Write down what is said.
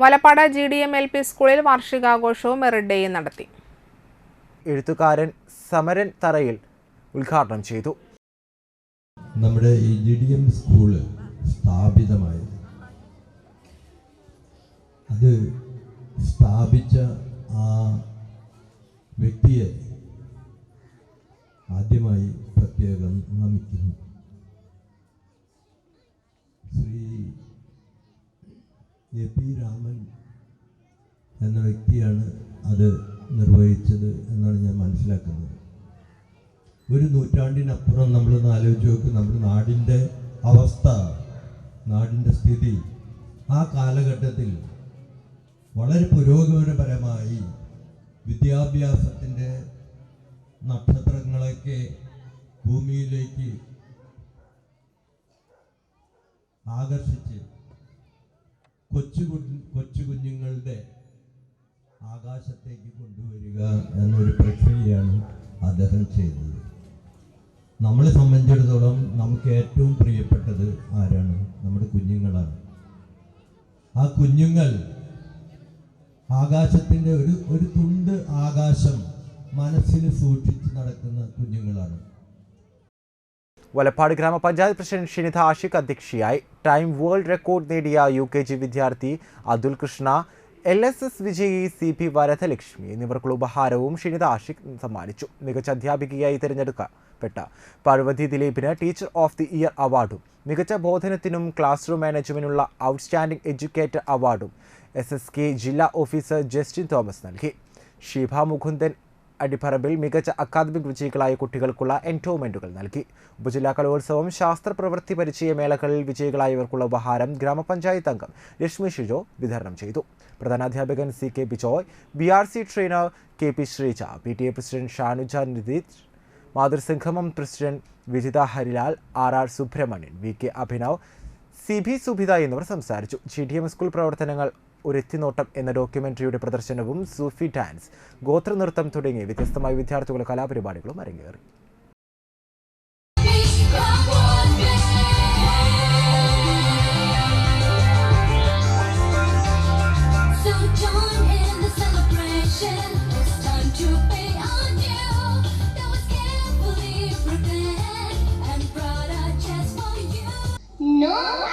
Valappad G D M L P സ്കൂളിൽ വാർഷികാഘോഷവും merit ഡേയും നടത്തി. എഴുത്തുകാരൻ സമരൻ തറയിൽ ഉദ്ഘാടനം ചെയ്തു. നമ്മുടെ ഈ ജി ഡി എം സ്കൂൾ സ്ഥാപിതമായത് അത് സ്ഥാപിച്ച ആ വ്യക്തിയെ ആദ്യമായി എ പി രാമൻ എന്ന വ്യക്തിയാണ് അത് നിർവഹിച്ചത് എന്നാണ് ഞാൻ മനസ്സിലാക്കുന്നത്. ഒരു നൂറ്റാണ്ടിനപ്പുറം നമ്മളൊന്ന് ആലോചിച്ച് നോക്ക് നമ്മുടെ നാടിന്റെ അവസ്ഥ നാടിന്റെ സ്ഥിതി ആ കാലഘട്ടത്തിൽ വളരെ പുരോഗമനപരമായി വിദ്യാഭ്യാസത്തിന്റെ നക്ഷത്രങ്ങളൊക്കെ ഭൂമിയിലേക്ക് ആകർഷിച്ച് കൊച്ചു കൊച്ചു കുഞ്ഞുങ്ങളുടെ ആകാശത്തേക്ക് കൊണ്ടുവരിക എന്നൊരു പ്രക്രിയയാണ് അദ്ദേഹം ചെയ്തത്. നമ്മളെ സംബന്ധിച്ചിടത്തോളം നമുക്ക് ഏറ്റവും പ്രിയപ്പെട്ടത് ആരാണ്? നമ്മുടെ കുഞ്ഞുങ്ങളാണ്. ആ കുഞ്ഞുങ്ങൾ ആകാശത്തിന്റെ ഒരു ഒരു തുണ്ട് ആകാശം മനസ്സിൽ സൂക്ഷിച്ച് നടക്കുന്ന കുഞ്ഞുങ്ങളാണ്. വലപ്പാട് ഗ്രാമപഞ്ചായത്ത് പ്രസിഡന്റ് ഷിനിത ആഷിഖ് അധ്യക്ഷയായി ടൈം വേൾഡ് റെക്കോർഡ് നേടിയ യു കെ ജി വിദ്യാർത്ഥി Athul Krishna L S S വിജയി സി പി വരദലക്ഷ്മി എന്നിവർക്കുള്ള ഉപഹാരവും ഷിനിത ആഷിഖ് സമ്മാനിച്ചു. മികച്ച അധ്യാപികയായി തിരഞ്ഞെടുക്കപ്പെട്ട പാർവതി ദിലീപിന് ടീച്ചർ ഓഫ് ദി ഇയർ അവാർഡും മികച്ച ബോധനത്തിനും ക്ലാസ് റൂം മാനേജ്മെന്റിനുള്ള ഔട്ട്സ്റ്റാൻഡിംഗ് എഡ്യൂക്കേറ്റർ അവാർഡും എസ് എസ് കെ ജില്ലാ ഓഫീസർ ജസ്റ്റിൻ തോമസ് നൽകി. ഷീഭ മുകുന്ദൻ അടിപ്പറമ്പിൽ മികച്ച അക്കാദമിക് വിജയികളായ കുട്ടികൾക്കുള്ള എൻഡോമെന്റുകൾ നൽകി. ഉപജില്ലാ കലോത്സവം ശാസ്ത്ര പ്രവൃത്തി പരിചയ മേളകളിൽ വിജയികളായവർക്കുള്ള ഉപഹാരം ഗ്രാമപഞ്ചായത്ത് അംഗം രശ്മി ഷിജോ വിതരണം ചെയ്തു. പ്രധാനാധ്യാപകൻ C K Bijoy B R C trainer K P Sreeja P T A president Shanuja Nitheesh മാതൃസംഗമം president Vijitha Harilal R R Subramanian V K Abhinav C B Subhitha എന്നിവർ സംസാരിച്ചു. ജി ഡി എം സ്കൂൾ പ്രവർത്തനങ്ങൾ ഒരെത്തിനോട്ടം എന്ന ഡോക്യുമെന്ററിയുടെ പ്രദർശനവും സൂഫി dance ഗോത്രനൃത്തം തുടങ്ങി വ്യത്യസ്തമായ വിദ്യാർത്ഥികളുടെ കലാപരിപാടികളും അരങ്ങേറി. No!